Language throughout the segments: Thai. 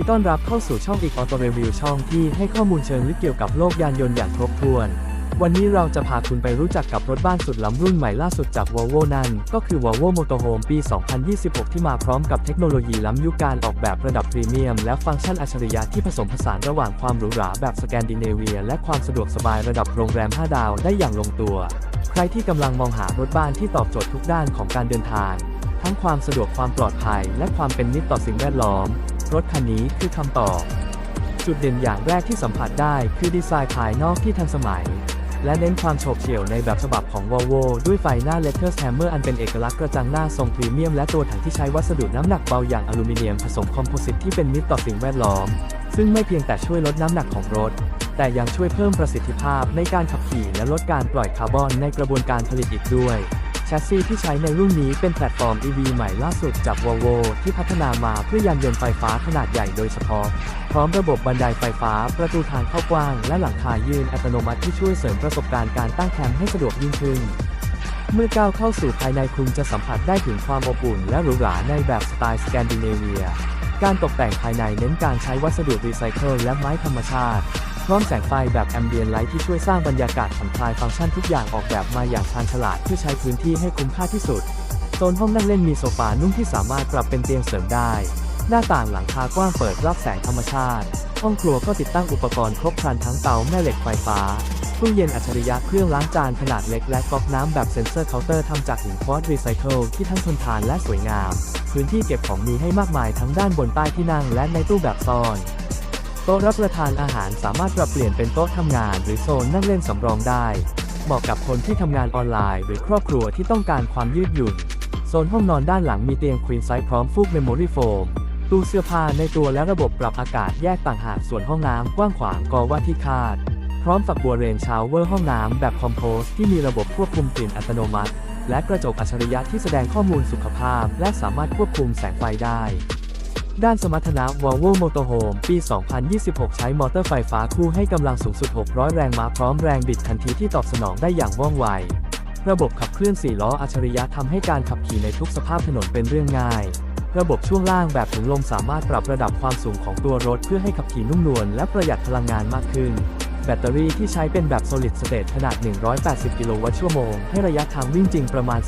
ดีต้อนรับเข้าสู่ช่องอีกออโตเรวิวช่องที่ให้ข้อมูลเชิงลึกเกี่ยวกับโลกยานยนต์อย่างครบถ้วน วันนี้เราจะพาคุณไปรู้จักกับรถบ้านสุดล้ำรุ่นใหม่ล่าสุดจาก Volvo นั่น ก็คือ Volvo Motorhome ปี 2026 ที่มาพร้อมกับเทคโนโลยีล้ำยุคการออกแบบระดับพรีเมียม และฟังก์ชันอัจฉริยะที่ผสมผสานระหว่างความหรูหราแบบสแกนดิเนเวีย และความสะดวกสบายระดับโรงแรม 5 ดาวได้อย่างลงตัว ใครที่กำลังมองหารถบ้านที่ตอบโจทย์ทุกด้านของการเดินทาง ทั้งความสะดวกความปลอดภัย และความเป็นมิตรต่อสิ่งแวดล้อม รถคันนี้คือคำตอบ จุดเด่นอย่างแรกที่สัมผัสได้คือดีไซน์ภายนอกที่ทันสมัย และเน้นความโฉบเฉี่ยวในแบบฉบับของ Volvo ด้วยไฟหน้า Letters Hammer อันเป็นเอกลักษณ์กระจังหน้าทรงพรีเมียมและตัวถังที่ใช้วัสดุน้ำหนักเบาอย่างอลูมิเนียมผสมคอมโพสิตที่เป็นมิตรต่อสิ่งแวดล้อม ซึ่งไม่เพียงแต่ช่วยลดน้ำหนักของรถแต่ยังช่วยเพิ่มประสิทธิภาพในการขับขี่และลดการปล่อยคาร์บอนในกระบวนการผลิตอีกด้วย ชสซีที่ใช้ในรุ่นนี้เป็นแพลตฟอร์ม EV ใหม่ล่าสุดจาก Volvo ที่พัฒนามาเพื่อยานยนต์ไฟฟ้าขนาดใหญ่โดยเฉพาะ พร้อมระบบบันไดไฟฟ้า ประตูทางเข้ากว้าง และหลังคายืนอัตโนมัติที่ช่วยเสริมประสบการณ์การตั้งแคมป์ให้สะดวกยิ่งขึ้น เมื่อก้าวเข้าสู่ภายในคุณจะสัมผัสได้ถึงความอบอุ่นและหรูหราในแบบสไตล์สแกนดิเนเวีย การตกแต่งภายในเน้นการใช้วัสดุรีไซเคิลและไม้ธรรมชาติ พร้อมแสงไฟแบบแอมเบียนไลท์ที่ช่วยสร้างบรรยากาศผ่อนคลายฟังก์ชันทุกอย่างออกแบบมาอย่างชาญฉลาดเพื่อใช้พื้นที่ให้คุ้มค่าที่สุด โซนห้องนั่งเล่นมีโซฟานุ่มที่สามารถปรับเป็นเตียงเสริมได้ หน้าต่างหลังคากว้างเปิดรับแสงธรรมชาติ ห้องครัวก็ติดตั้งอุปกรณ์ครบครันทั้งเตาแม่เหล็กไฟฟ้าตู้เย็นอัจฉริยะเครื่องล้างจานขนาดเล็กและก๊อกน้ำแบบเซ็นเซอร์เคาน์เตอร์ทำจากหินควอตซ์รีไซเคิลที่ทั้งทนทานและสวยงาม พื้นที่เก็บของมีให้มากมายทั้งด้านบนใต้ที่นั่งและในตู้แบบซ่อน ต๊ะรับประทานอาหารสามารถปรับเปลี่ยนเป็นโต๊ะทำงาน หรือโซนนั่งเล่นสำรองได้ เหมาะกับคนที่ทำงานออนไลน์หรือครอบครัวที่ต้องการความยืดหยุ่น โซนห้องนอนด้านหลังมีเตียงควีนไซส์พร้อมฟูกเมมโมรี่โฟมตู้เสื้อผ้าในตัวและระบบปรับอากาศแยกต่างหากส่วนห้องน้ำกว้างขวางกอว่าที่คาด พร้อมฝักบัวเรนชาวเวอร์ห้องน้ำแบบคอมโพสที่มีระบบควบคุมกลิ่นอัตโนมัติ และกระจกอัจฉริยะที่แสดงข้อมูลสุขภาพ และสามารถควบคุมแสงไฟได้ ด้านสมรรถนะ Volvo Motorhome ปี 2026 ใช้มอเตอร์ไฟฟ้าคู่ให้กำลังสูงสุด 600 แรงม้าพร้อมแรงบิดทันทีที่ตอบสนองได้อย่างว่องไว ระบบขับเคลื่อน 4 ล้ออัจฉริยะทำให้การขับขี่ในทุกสภาพถนนเป็นเรื่องง่าย ระบบช่วงล่างแบบถุงลมสามารถปรับระดับความสูงของตัวรถเพื่อให้ขับขี่นุ่มนวลและประหยัดพลังงานมากขึ้น แบตเตอรี่ที่ใช้เป็นแบบ solid state ขนาด 180 กิโลวัตต์ชั่วโมง ให้ระยะทางวิ่งจริงประมาณ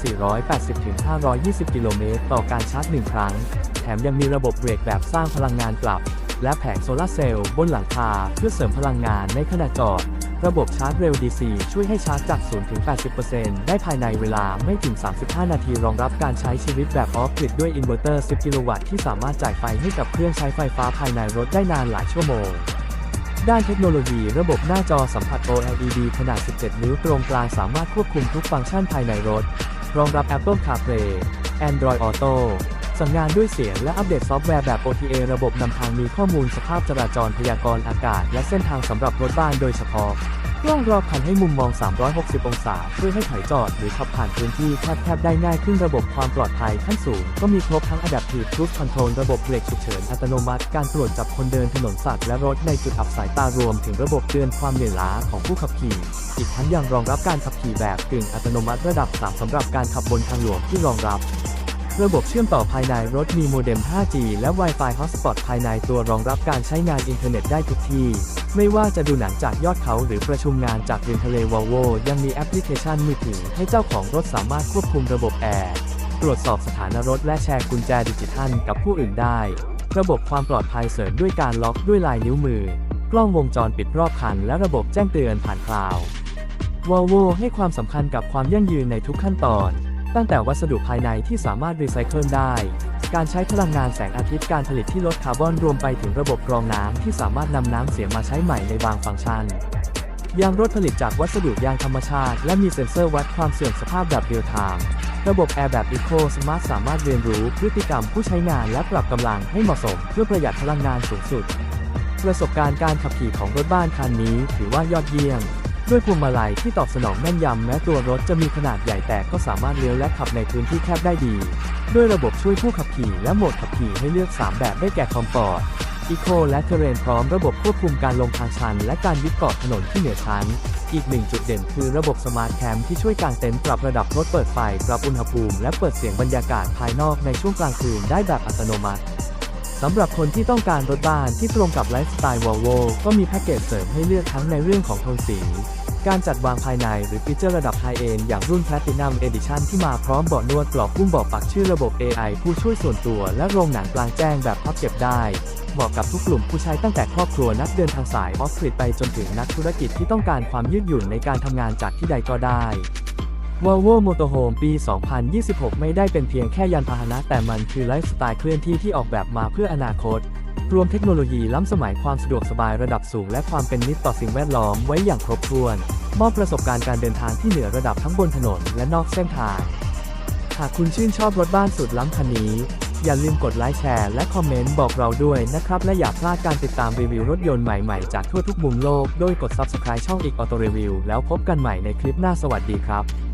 480-520 กิโลเมตรต่อการชาร์จ 1 ครั้ง แถมยังมีระบบเบรกแบบสร้างพลังงานกลับ และแผงโซลาร์เซลล์บนหลังคาเพื่อเสริมพลังงานในขณะจอด ระบบชาร์จเร็ว DC ช่วยให้ชาร์จจาก 0 ถึง 80%ได้ภายในเวลาไม่ถึง 35 นาที รองรับการใช้ชีวิตแบบออฟกริดด้วยอินเวอร์เตอร์ 10 กิโลวัตต์ที่สามารถจ่ายไฟให้กับเครื่องใช้ไฟฟ้าภายในรถได้นานหลายชั่วโมงด้านเทคโนโลยีระบบหน้าจอสัมผัส OLED ขนาด 17 นิ้วตรงกลางสามารถควบคุมทุกฟังก์ชันภายในรถ รองรับ Apple CarPlay Android Auto สั่งงานด้วยเสียงและอัปเดตซอฟต์แวร์แบบ OTA ระบบนำทางมีข้อมูลสภาพจราจรพยากรณ์อากาศ และเส้นทางสำหรับรถบ้านโดยเฉพาะกล้องรอบคันให้มุมมอง 360 องศา ช่วยให้ถอยจอดหรือขับผ่านพื้นที่แคบๆได้ง่ายขึ้นระบบความปลอดภัยขั้นสูง ก็มีครบทั้ง Adaptive Cruise Control ระบบเบรกฉุกเฉินอัตโนมัติ การตรวจจับคนเดินถนนสัตว์และรถในจุดอับสายตารวมถึงระบบเตือนความเหนื่อยล้าของผู้ขับขี่ อีกทั้งยังรองรับการขับขี่แบบกึ่งอัตโนมัติระดับ 3สำหรับการขับบนทางหลวงที่รองรับ ระบบเชื่อมต่อภายในรถมีโมเด็ม 5G และ Wi-Fi Hotspot ภายในตัวรองรับการใช้งานอินเทอร์เน็ตได้ทุกที่ ไม่ว่าจะดูหนังจากยอดเขาหรือประชุมงานจากริมทะเลวอลโวยังมีแอปพลิเคชันมือถือให้เจ้าของรถสามารถควบคุมระบบแอร์ตรวจสอบสถานะรถและแชร์กุญแจดิจิทัลกับผู้อื่นได้ ระบบความปลอดภัยเสริมด้วยการล็อกด้วยลายนิ้วมือ กล้องวงจรปิดรอบคัน และระบบแจ้งเตือนผ่านคลาวด์วอลโวให้ความสำคัญกับความยั่งยืนในทุกขั้นตอน ตั้งแต่วัสดุภายในที่สามารถรีไซเคิลได้ การใช้พลังงานแสงอาทิตย์การผลิตที่ลดคาร์บอนรวมไปถึงระบบกรองน้ำที่สามารถนำน้ำเสียมาใช้ใหม่ในบางฟังก์ชันยางรถผลิตจากวัสดุยางธรรมชาติ และมีเซ็นเซอร์วัดความเสื่อมสภาพแบบเรียลไทม์ระบบแอร์แบบ Eco Smart สามารถเรียนรู้พฤติกรรมผู้ใช้งานและปรับกำลังให้เหมาะสม เพื่อประหยัดพลังงานสูงสุด ประสบการณ์การขับขี่ของรถบ้านคันนี้ถือว่ายอดเยี่ยม ด้วยพวงมาลัยที่ตอบสนองแม่นยำแม้ตัวรถจะมีขนาดใหญ่แต่ก็สามารถเลี้ยวและขับในพื้นที่แคบได้ดี ด้วยระบบช่วยผู้ขับขี่และโหมดขับขี่ให้เลือก 3 แบบได้แก่คอมฟอร์ตอีโคและเทเรนพร้อมระบบควบคุมการลงทางชัน และการยึดเกาะถนนที่เหนือชั้น อีกหนึ่งจุดเด่นคือระบบสมาร์ทแคมที่ช่วยกางเต็นท์ปรับระดับรถเปิดไฟ ปรับอุณหภูมิ และเปิดเสียงบรรยากาศภายนอกในช่วงกลางคืนได้แบบอัตโนมัติ สำหรับคนที่ต้องการรถบ้านที่ตรงกับไลฟ์สไตล์ Volvo ก็มีแพ็กเกจเสริมให้เลือกทั้งในเรื่องของโทนสี การจัดวางภายในหรือฟีเจอร์ระดับไฮเอนอย่างรุ่น Platinum Edition ที่มาพร้อมเบาะนวดกรอบกุ้งเบาะปักชื่อระบบ AI ผู้ช่วยส่วนตัวและโรงหนังกลางแจ้งแบบพับเก็บได้เหมาะกับทุกกลุ่มผู้ใช้ตั้งแต่ครอบครัวนักเดินทางสายออฟฟิศไปจนถึงนักธุรกิจที่ต้องการความยืดหยุ่นในการทำงานจากที่ใดก็ได้ Volvo Motorhome ปี 2026 ไม่ได้เป็นเพียงแค่ยานพาหนะ แต่มันคือไลฟ์สไตล์เคลื่อนที่ที่ออกแบบมาเพื่ออนาคต รวมเทคโนโลยีล้ำสมัยความสะดวกสบายระดับสูง และความเป็นมิตรต่อสิ่งแวดล้อมไว้อย่างครบถ้วน มอบประสบการณ์การเดินทางที่เหนือระดับทั้งบนถนนและนอกเส้นทาง หากคุณชื่นชอบรถบ้านสุดล้ำคันนี้ อย่าลืมกดไลค์แชร์และคอมเมนต์บอกเราด้วยนะครับ และอย่าพลาดการติดตามรีวิวรถยนต์ใหม่ๆ จากทั่วทุกมุมโลกโดยกด Subscribe ช่องอีกออโตรีวิวแล้วพบกันใหม่ในคลิปหน้าสวัสดีครับ